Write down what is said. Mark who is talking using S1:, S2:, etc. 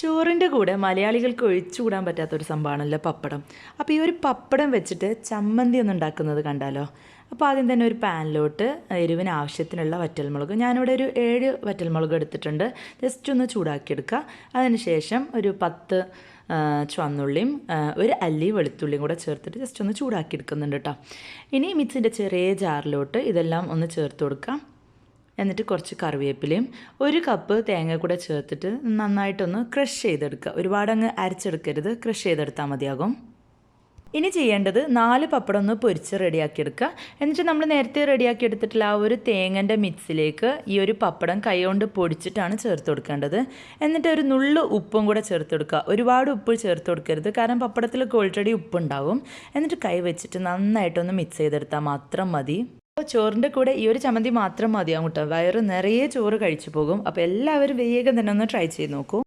S1: ചോറിന്റെ കൂടെ മലയാളികൾക്ക് ഒഴിച്ചുകൂടാൻ പറ്റാത്തൊരു സംഭവമാണല്ലോ പപ്പടം. അപ്പോൾ ഈ ഒരു പപ്പടം വെച്ചിട്ട് ചമ്മന്തി ഒന്ന് ഉണ്ടാക്കുന്നത് കണ്ടാലോ? അപ്പോൾ ആദ്യം തന്നെ ഒരു പാനിലോട്ട് എരിവിന് ആവശ്യത്തിനുള്ള വറ്റൽമുളക്. ഞാനിവിടെ ഒരു ഏഴ് വറ്റൽമുളക് എടുത്തിട്ടുണ്ട്. ജസ്റ്റ് ഒന്ന് ചൂടാക്കിയെടുക്കുക. അതിനുശേഷം ഒരു പത്ത് ചുവന്നുള്ളിയും ഒരു അല്ലി വെളുത്തുള്ളിയും കൂടെ ചേർത്തിട്ട് ജസ്റ്റ് ഒന്ന് ചൂടാക്കി എടുക്കുന്നുണ്ട് കേട്ടോ. ഇനി മിക്സിന്റെ ചെറിയ ജാറിലോട്ട് ഇതെല്ലാം ഒന്ന് ചേർത്ത് കൊടുക്കാം. എന്നിട്ട് കുറച്ച് കറിവേപ്പിലയും ഒരു കപ്പ് തേങ്ങ കൂടെ ചേർത്തിട്ട് നന്നായിട്ടൊന്ന് ക്രഷ് ചെയ്തെടുക്കുക. ഒരുപാട് അങ്ങ് അരച്ചെടുക്കരുത്. ക്രഷ് ചെയ്തെടുത്താൽ മതിയാകും. ഇനി ചെയ്യേണ്ടത് നാല് പപ്പടം ഒന്ന് പൊരിച്ച് റെഡിയാക്കിയെടുക്കുക എന്നിട്ട് നമ്മൾ നേരത്തെ റെഡിയാക്കി എടുത്തിട്ടുള്ള ആ ഒരു തേങ്ങന്റെ മിക്സിലേക്ക് ഈ ഒരു പപ്പടം കൈകൊണ്ട് പൊടിച്ചിട്ടാണ് ചേർത്ത് കൊടുക്കേണ്ടത്. എന്നിട്ട് ഒരു നുള്ളു ഉപ്പും കൂടെ ചേർത്ത് കൊടുക്കുക. ഒരുപാട് ഉപ്പ് ചേർത്ത് കൊടുക്കരുത്. കാരണം പപ്പടത്തിലൊക്കെ ഓൾറെഡി ഉപ്പുണ്ടാവും. എന്നിട്ട് കൈ വെച്ചിട്ട് നന്നായിട്ടൊന്ന് മിക്സ് ചെയ്തെടുത്താൽ മാത്രം മതി. അപ്പോൾ ചോറിന്റെ കൂടെ ഈ ഒരു ചമ്മന്തി മാത്രം മതിയാവും കേട്ടോ. വയറ് നിറയെ ചോറ് കഴിച്ചു പോകും. അപ്പോൾ എല്ലാവരും വേഗം തന്നെ ഒന്ന് ട്രൈ ചെയ്ത് നോക്കൂ.